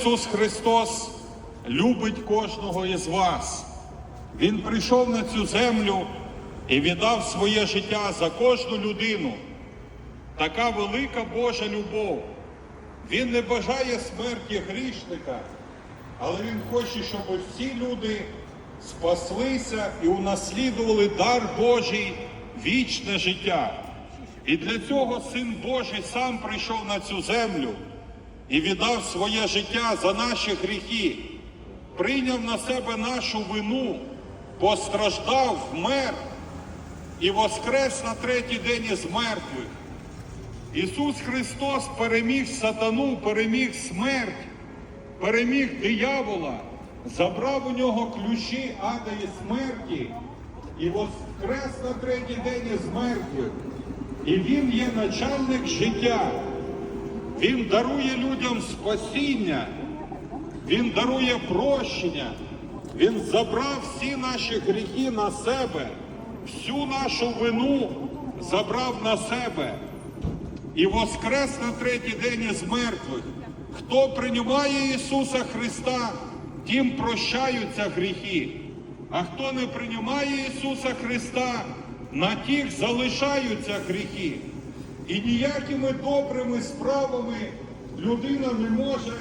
Ісус Христос любить кожного із вас. Він прийшов на цю землю і віддав своє життя за кожну людину. Така велика Божа любов. Він не бажає смерті грішника, але Він хоче, щоб всі люди спаслися і унаслідували дар Божий вічне життя. І для цього Син Божий сам прийшов на цю землю і віддав своє життя за наші гріхи, прийняв на себе нашу вину, постраждав, вмер і воскрес на третій день із мертвих. Ісус Христос переміг сатану, переміг смерть, переміг диявола, забрав у нього ключі ада і смерті і воскрес на третій день із мертвих. І Він є начальник життя. Він дарує людям спасіння, Він дарує прощення, Він забрав всі наші гріхи на себе, всю нашу вину забрав на себе і воскрес на третій день із мертвих. Хто приймає Ісуса Христа, тим прощаються гріхи. А хто не приймає Ісуса Христа, на тих залишаються гріхи. І ніякими добрими справами людина не може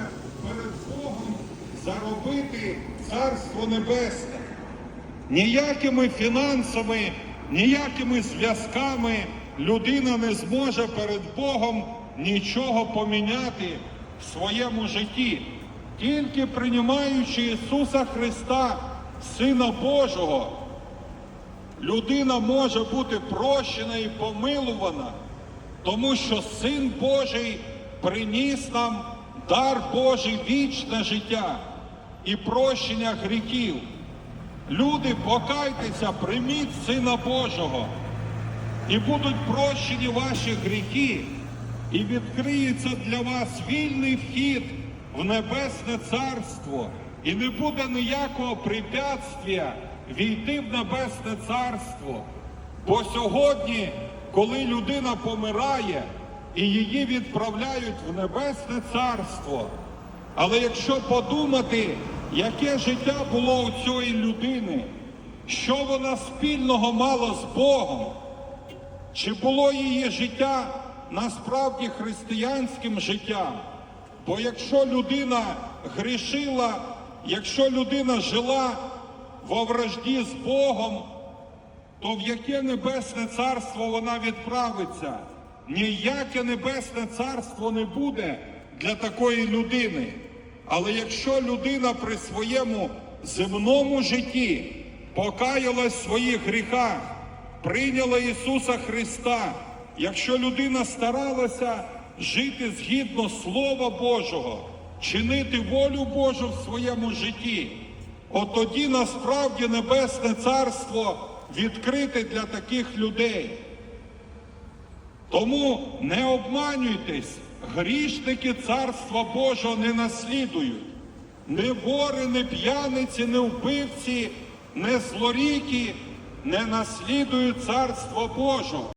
перед Богом заробити Царство Небесне. Ніякими фінансами, ніякими зв'язками людина не зможе перед Богом нічого поміняти в своєму житті. Тільки приймаючи Ісуса Христа, Сина Божого, людина може бути прощена і помилувана, тому що Син Божий приніс нам дар Божий вічне життя і прощення гріхів. Люди, покайтеся, прийміть Сина Божого, і будуть прощені ваші гріхи, і відкриється для вас вільний вхід в Небесне Царство, і не буде ніякого препятствия війти в Небесне Царство. Бо сьогодні, коли людина помирає і її відправляють в Небесне Царство, але якщо подумати, яке життя було у цієї людини, що вона спільного мала з Богом, чи було її життя насправді християнським життям? Бо якщо людина грішила, якщо людина жила во вражді з Богом, то в яке небесне царство вона відправиться? Ніяке небесне царство не буде для такої людини. Але якщо людина при своєму земному житті покаялась в своїх гріхах, прийняла Ісуса Христа, якщо людина старалася жити згідно Слова Божого, чинити волю Божу в своєму житті, от тоді насправді Небесне Царство відкрите для таких людей. Тому не обманюйтесь, грішники Царства Божого не наслідують. Не вори, не п'яниці, не вбивці, не злоріки не наслідують Царство Божого.